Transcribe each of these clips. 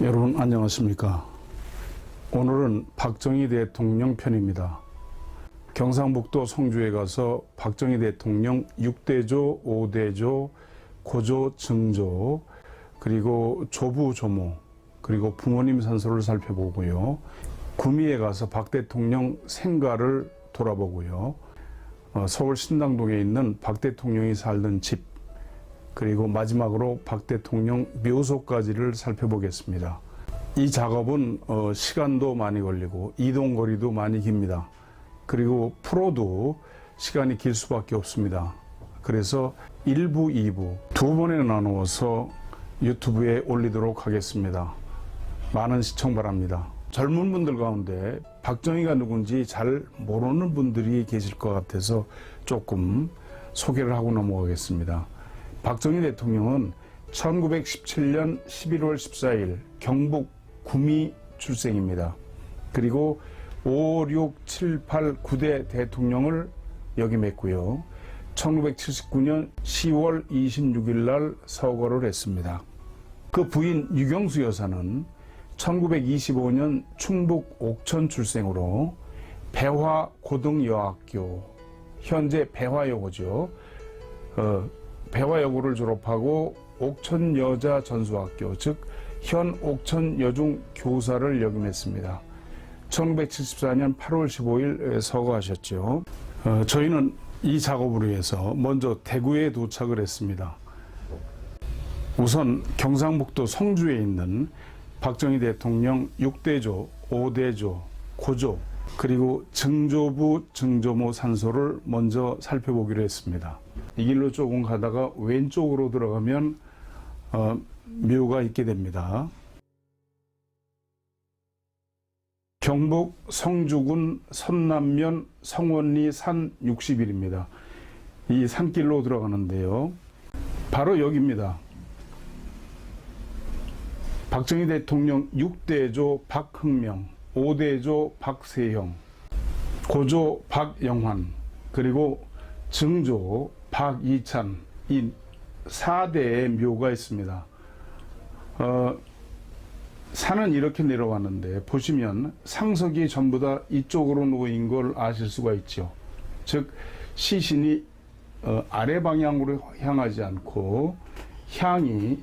여러분 안녕하십니까? 오늘은 박정희 대통령 편입니다. 경상북도 성주에 가서 박정희 대통령 6대조, 5대조, 고조, 증조, 그리고 조부, 조모, 그리고 부모님 산소를 살펴보고요. 구미에 가서 박 대통령 생가를 돌아보고요. 어, 서울 신당동에 있는 박 대통령이 살던 집, 그리고 마지막으로 박 대통령 묘소까지를 살펴보겠습니다. 이 작업은 어, 시간도 많이 걸리고 이동 거리도 많이 깁니다. 그리고 프로도 시간이 길 수밖에 없습니다. 그래서 1부, 2부 두 번에 나누어서 유튜브에 올리도록 하겠습니다. 많은 시청 바랍니다. 젊은 분들 가운데 박정희가 누군지 잘 모르는 분들이 계실 것 같아서 조금 소개를 하고 넘어가겠습니다. 박정희 대통령은 1917년 11월 14일 경북 구미 출생입니다. 그리고 5, 6, 7, 8, 9대 대통령을 역임했고요. 1979년 10월 26일 날 서거를 했습니다. 그 부인 유경수 여사는 1925년 충북 옥천 출생으로 배화 고등여학교 현재 배화여고죠. 어, 배화여고를 졸업하고 옥천 여자 전수학교 즉 현 옥천 여중 교사를 역임했습니다. 1974년 8월 15일 서거하셨죠. 어, 저희는 이 작업을 위해서 먼저 대구에 도착을 했습니다. 우선 경상북도 성주에 있는 박정희 대통령 6대조, 5대조, 고조, 그리고 증조부, 증조모 산소를 먼저 살펴보기로 했습니다. 이 길로 조금 가다가 왼쪽으로 들어가면 어, 묘가 있게 됩니다. 경북 성주군 선남면 성원리 산 60일입니다. 이 산길로 들어가는데요. 바로 여기입니다. 박정희 대통령 6대조 박흥명, 5대조 박세형, 고조 박영환, 그리고 증조 박이찬, 이 4대의 묘가 있습니다. 어, 산은 이렇게 내려왔는데 보시면 상석이 전부 다 이쪽으로 놓인 걸 아실 수가 있죠. 즉 시신이 어, 아래 방향으로 향하지 않고 향이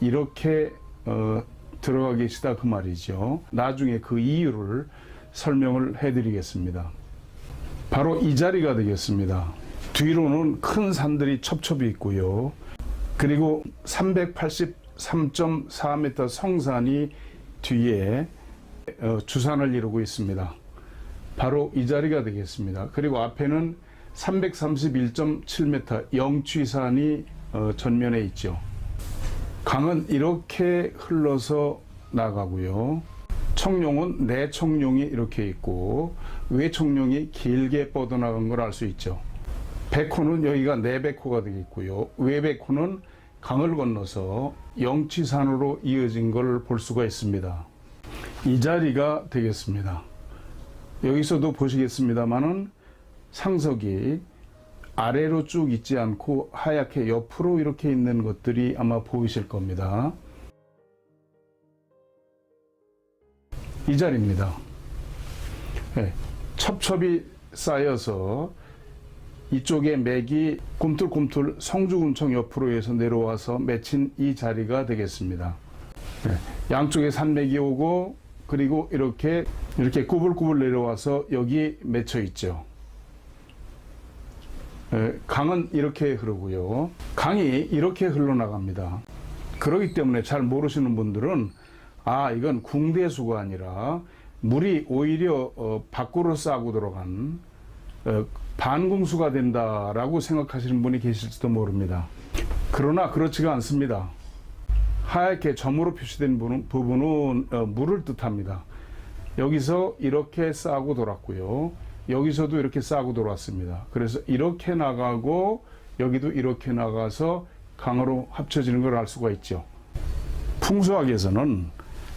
이렇게 어, 들어가 계시다 그 말이죠. 나중에 그 이유를 설명을 해드리겠습니다. 바로 이 자리가 되겠습니다. 뒤로는 큰 산들이 첩첩이 있고요. 그리고 383.4m 성산이 뒤에 어, 주산을 이루고 있습니다. 바로 이 자리가 되겠습니다. 그리고 앞에는 331.7m 영취산이 어, 전면에 있죠. 강은 이렇게 흘러서 나가고요. 청룡은 내청룡이 이렇게 있고 외청룡이 길게 뻗어나간 걸 알 수 있죠. 백호는 여기가 내백호가 되겠고요. 외백호는 강을 건너서 영치산으로 이어진 걸 볼 수가 있습니다. 이 자리가 되겠습니다. 여기서도 보시겠습니다만은 상석이 아래로 쭉 있지 않고 하얗게 옆으로 이렇게 있는 것들이 아마 보이실 겁니다. 이 자리입니다. 네, 첩첩이 쌓여서 이쪽에 맥이 꿈틀꿈틀 성주군청 옆으로 해서 내려와서 맺힌 이 자리가 되겠습니다. 네, 양쪽에 산맥이 오고 그리고 이렇게 이렇게 꾸불꾸불 내려와서 여기 맺혀 있죠. 예, 강은 이렇게 흐르고요. 강이 이렇게 흘러나갑니다. 그렇기 때문에 잘 모르시는 분들은 아 이건 궁대수가 아니라 물이 오히려 어, 밖으로 싸고 들어간 어, 반궁수가 된다라고 생각하시는 분이 계실지도 모릅니다. 그러나 그렇지가 않습니다. 하얗게 점으로 표시된 부분- 부분은 어, 물을 뜻합니다. 여기서 이렇게 싸고 돌았고요. 여기서도 이렇게 싸고 돌았습니다. 그래서 이렇게 나가고 여기도 이렇게 나가서 강으로 합쳐지는 걸 알 수가 있죠. 풍수학에서는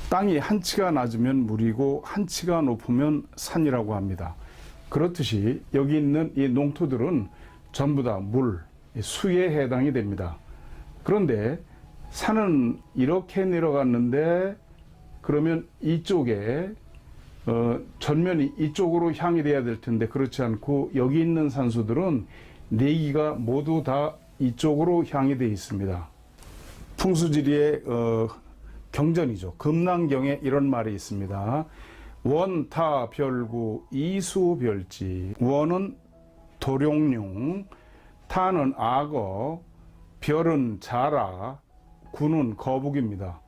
땅이 한 치가 낮으면 물이고 한 치가 높으면 산이라고 합니다. 그렇듯이 여기 있는 이 농토들은 전부 다 물, 수에 해당이 됩니다. 그런데 산은 이렇게 내려갔는데 그러면 이쪽에 어, 전면이 이쪽으로 향이 돼야 될 텐데 그렇지 않고 여기 있는 산소들은 네기가 모두 다 이쪽으로 향이 돼 있습니다. 풍수지리의 어, 경전이죠. 금난경에 이런 말이 있습니다. 원타 별구 이수 별지. 원은 도룡룡, 타는 악어, 별은 자라, 구는 거북입니다.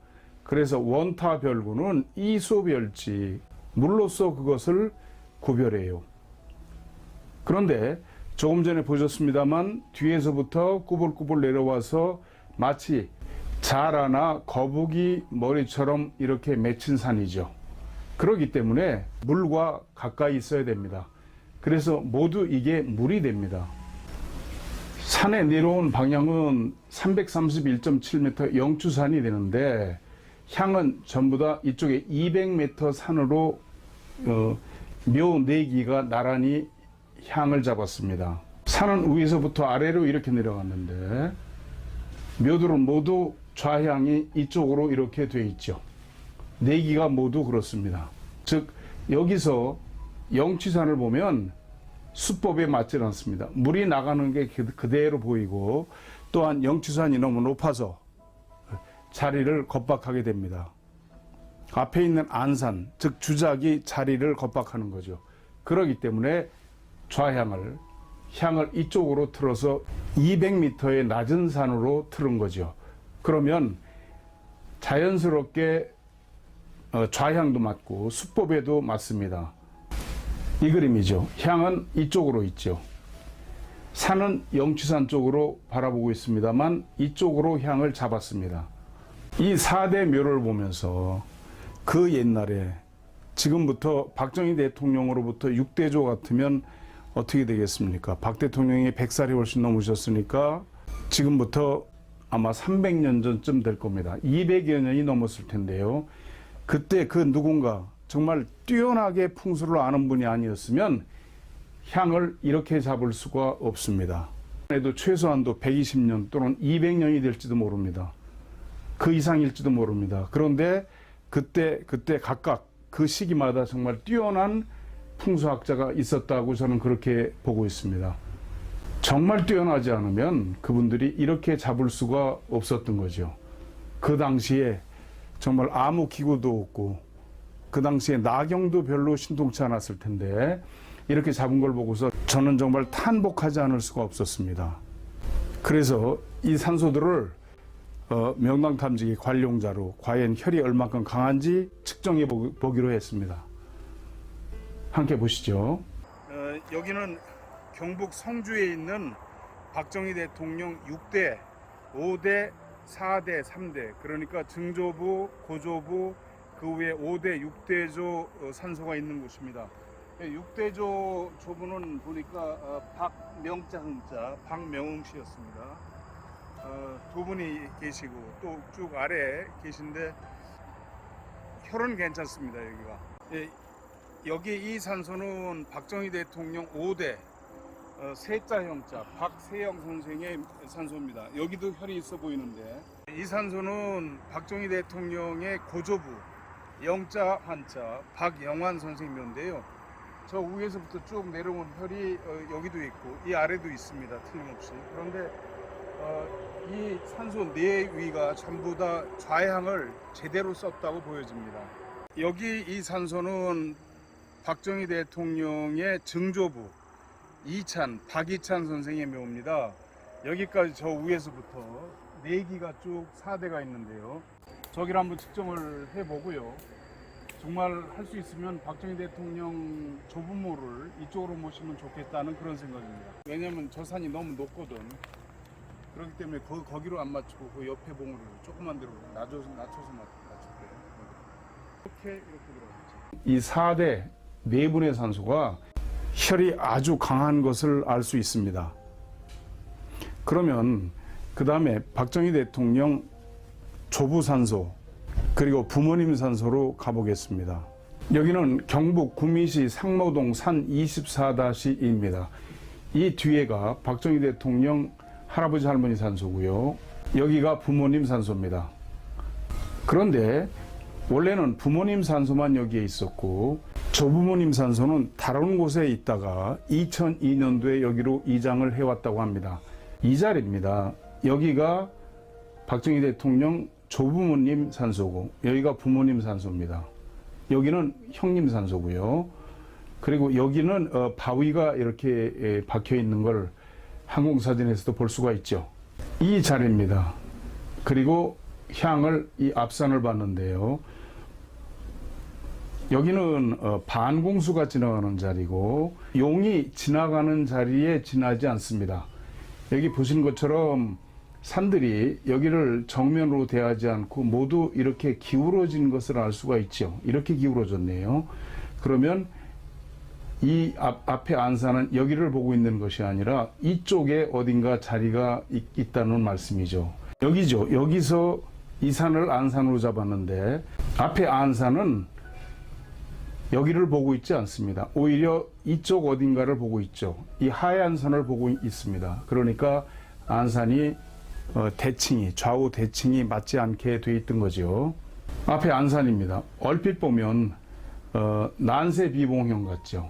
그래서 원타 별구는 이수 별지. 물로써 그것을 구별해요. 그런데 조금 전에 보셨습니다만 뒤에서부터 꾸불꾸불 내려와서 마치 자라나 거북이 머리처럼 이렇게 맺힌 산이죠. 그렇기 때문에 물과 가까이 있어야 됩니다. 그래서 모두 이게 물이 됩니다. 산에 내려온 방향은 331.7m 영추산이 되는데 향은 전부 다 이쪽에 200m 산으로 어, 묘 네기가 나란히 향을 잡았습니다. 산은 위에서부터 아래로 이렇게 내려갔는데 묘들은 모두 좌향이 이쪽으로 이렇게 돼 있죠. 네기가 모두 그렇습니다. 즉 여기서 영취산을 보면 수법에 맞지 않습니다. 물이 나가는 게 그- 그대로 보이고 또한 영취산이 너무 높아서 자리를 겁박하게 됩니다. 앞에 있는 안산, 즉 주작이 자리를 겁박하는 거죠. 그러기 때문에 좌향을 향을 이쪽으로 틀어서 200m의 낮은 산으로 틀은 거죠. 그러면 자연스럽게 어, 좌향도 맞고 수법에도 맞습니다. 이 그림이죠. 향은 이쪽으로 있죠. 산은 영취산 쪽으로 바라보고 있습니다만 이쪽으로 향을 잡았습니다. 이 4대 묘를 보면서 그 옛날에 지금부터 박정희 대통령으로부터 6대조 같으면 어떻게 되겠습니까? 박 대통령이 100살이 훨씬 넘으셨으니까 지금부터 아마 300년 전쯤 될 겁니다. 200여 년이 넘었을 텐데요. 그때 그 누군가 정말 뛰어나게 풍수를 아는 분이 아니었으면 향을 이렇게 잡을 수가 없습니다. 에도 최소한도 120년 또는 200년이 될지도 모릅니다. 그 이상일지도 모릅니다. 그런데 그때 그때 각각 그 시기마다 정말 뛰어난 풍수학자가 있었다고 저는 그렇게 보고 있습니다. 정말 뛰어나지 않으면 그분들이 이렇게 잡을 수가 없었던 거죠. 그 당시에 정말 아무 기구도 없고 그 당시에 나경도 별로 신통치 않았을 텐데 이렇게 잡은 걸 보고서 저는 정말 탄복하지 않을 수가 없었습니다. 그래서 이 산소들을 어, 명당 탐지기 관용자로 과연 혈이 얼마큼 강한지 측정해 보- 보기로 했습니다. 함께 보시죠. 어, 여기는 경북 성주에 있는 박정희 대통령 6대, 5대, 4대, 3대 그러니까 증조부, 고조부 그 위에 5대, 6대조 어, 산소가 있는 곳입니다. 6대조 조부는 보니까 어, 박명자 흥자 박명웅 씨였습니다. 어, 두 분이 계시고 또 쭉 아래 계신데 혈은 괜찮습니다 여기가. 예, 여기 이 산소는 박정희 대통령 5대 어, 세자 형자 박세영 선생의 산소입니다. 여기도 혈이 있어 보이는데 이 산소는 박정희 대통령의 고조부 영자 한자 박영환 선생님인데요. 저 위에서부터 쭉 내려온 혈이 어, 여기도 있고 이 아래도 있습니다. 틀림없이. 그런데 어, 이 산소 네 위가 전부 다 좌향을 제대로 썼다고 보여집니다. 여기 이 산소는 박정희 대통령의 증조부 이찬, 박이찬 선생의 묘입니다. 여기까지 저 위에서부터 네 기가 쭉 4대가 있는데요. 저기를 한번 측정을 해보고요. 정말 할 수 있으면 박정희 대통령 조부모를 이쪽으로 모시면 좋겠다는 그런 생각입니다. 왜냐면 저 산이 너무 높거든. 그렇기 때문에 거, 거기로 안 맞추고 그 옆에 봉우를 조그만 데로 낮춰서, 낮춰서 맞- 맞출게요. 이렇게 이렇게 들어가죠. 이 4대 네 분의 산소가 혈이 아주 강한 것을 알 수 있습니다. 그러면 그 다음에 박정희 대통령 조부 산소 그리고 부모님 산소로 가보겠습니다. 여기는 경북 구미시 상로동 산 24-2입니다. 이 뒤에가 박정희 대통령 할아버지 할머니 산소고요. 여기가 부모님 산소입니다. 그런데 원래는 부모님 산소만 여기에 있었고 조부모님 산소는 다른 곳에 있다가 2002년도에 여기로 이장을 해왔다고 합니다. 이 자리입니다. 여기가 박정희 대통령 조부모님 산소고 여기가 부모님 산소입니다. 여기는 형님 산소고요. 그리고 여기는 어, 바위가 이렇게 예, 박혀 있는 걸 항공사진에서도 볼 수가 있죠. 이 자리입니다. 그리고 향을 이 앞산을 봤는데요. 여기는 어, 반공수가 지나가는 자리고 용이 지나가는 자리에 지나지 않습니다. 여기 보신 것처럼 산들이 여기를 정면으로 대하지 않고 모두 이렇게 기울어진 것을 알 수가 있죠. 이렇게 기울어졌네요. 그러면 이 앞, 앞에 안산은 여기를 보고 있는 것이 아니라 이쪽에 어딘가 자리가 있, 다는 말씀이죠. 여기죠. 여기서 이 산을 안산으로 잡았는데 앞에 안산은 여기를 보고 있지 않습니다. 오히려 이쪽 어딘가를 보고 있죠. 이 하얀 선을 보고 있습니다. 그러니까 안산이 어, 대칭이 좌우 대칭이 맞지 않게 돼 있던 거죠. 앞에 안산입니다. 얼핏 보면 어, 난세 비봉형 같죠.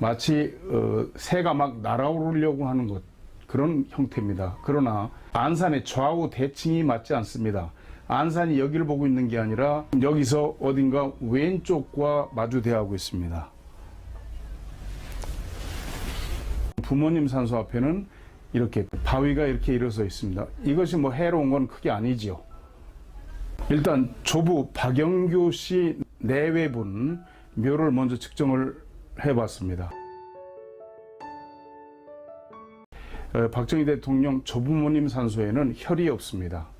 마치 어, 새가 막 날아오르려고 하는 것 그런 형태입니다. 그러나 안산의 좌우 대칭이 맞지 않습니다. 안산이 여기를 보고 있는 게 아니라 여기서 어딘가 왼쪽과 마주 대하고 있습니다. 부모님 산소 앞에는 이렇게 바위가 이렇게 일어서 있습니다. 이것이 뭐 해로운 건 크게 아니지요. 일단 조부 박영규 씨 내외분 묘를 먼저 측정을 해봤습니다. 어, 박정희 대통령 조부모님 산소에는 혈이 없습니다.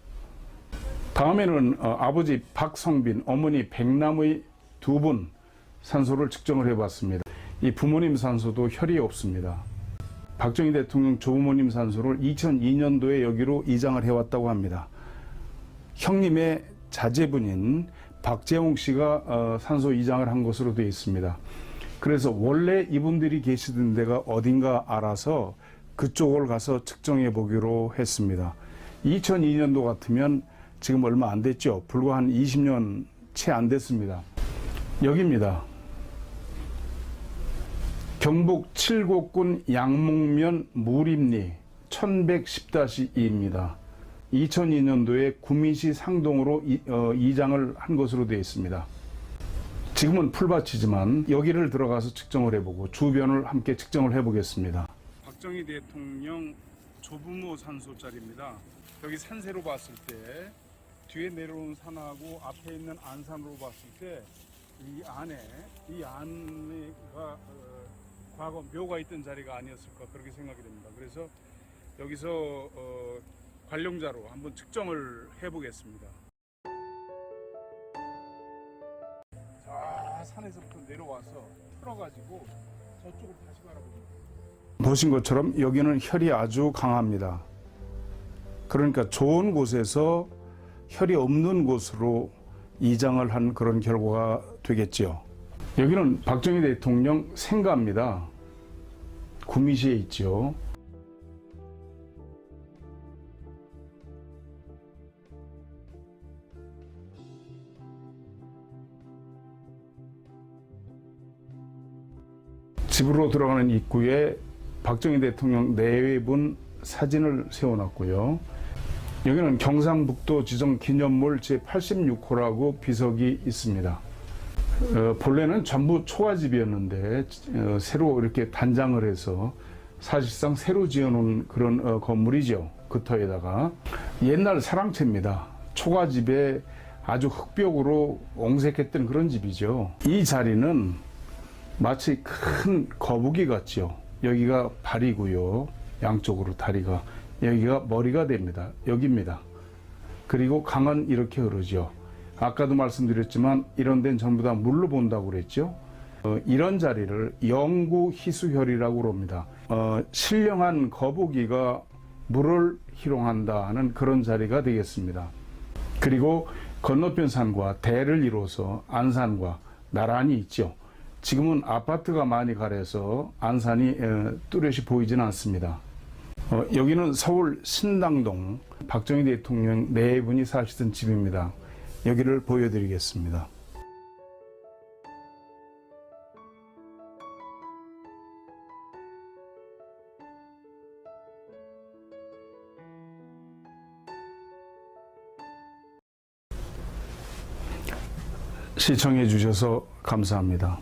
다음에는 어, 아버지 박성빈, 어머니 백남의 두 분 산소를 측정을 해봤습니다. 이 부모님 산소도 혈이 없습니다. 박정희 대통령 조부모님 산소를 2002년도에 여기로 이장을 해왔다고 합니다. 형님의 자제분인 박재홍 씨가 어, 산소 이장을 한 것으로 되어 있습니다. 그래서 원래 이분들이 계시던 데가 어딘가 알아서 그쪽을 가서 측정해 보기로 했습니다. 2002년도 같으면 지금 얼마 안 됐죠. 불과 한 20년 채 안 됐습니다. 여기입니다. 경북 칠곡군 양목면 무림리 1110-2입니다. 2002년도에 구미시 상동으로 이, 어, 이장을 한 것으로 되어 있습니다. 지금은 풀밭이지만 여기를 들어가서 측정을 해보고 주변을 함께 측정을 해보겠습니다. 박정희 대통령 조부모 산소짜리입니다. 여기 산세로 봤을 때 뒤에 내려오는 산하고 앞에 있는 안산으로 봤을 때 이 안에 이 안에가 어, 과거 묘가 있던 자리가 아니었을까 그렇게 생각이 됩니다. 그래서 여기서 어, 관룡자로 한번 측정을 해보겠습니다. 자 산에서부터 내려와서 틀어가지고 저쪽으로 다시 바라보니다 보신 것처럼 여기는 혈이 아주 강합니다. 그러니까 좋은 곳에서 혈이 없는 곳으로 이장을 한 그런 결과가 되겠지요. 여기는 박정희 대통령 생가입니다. 구미시에 있죠. 집으로 들어가는 입구에 박정희 대통령 내외분 사진을 세워놨고요. 여기는 경상북도 지정 기념물 제86호라고 비석이 있습니다. 어, 본래는 전부 초가집이었는데 어, 새로 이렇게 단장을 해서 사실상 새로 지어놓은 그런 어, 건물이죠. 그 터에다가 옛날 사랑채입니다. 초가집에 아주 흑벽으로 옹색했던 그런 집이죠. 이 자리는 마치 큰 거북이 같죠. 여기가 발이고요. 양쪽으로 다리가 여기가 머리가 됩니다. 여기입니다. 그리고 강은 이렇게 흐르죠. 아까도 말씀드렸지만 이런 데는 전부 다 물로 본다고 그랬죠. 어, 이런 자리를 영구 희수혈이라고 그럽니다. 어, 신령한 거북이가 물을 희롱한다 하는 그런 자리가 되겠습니다. 그리고 건너편 산과 대를 이루어서 안산과 나란히 있죠. 지금은 아파트가 많이 가려서 안산이 어, 뚜렷이 보이지는 않습니다. 어, 여기는 서울 신당동 박정희 대통령 네 분이 사시던 집입니다. 여기를 보여드리겠습니다. 시청해 주셔서 감사합니다.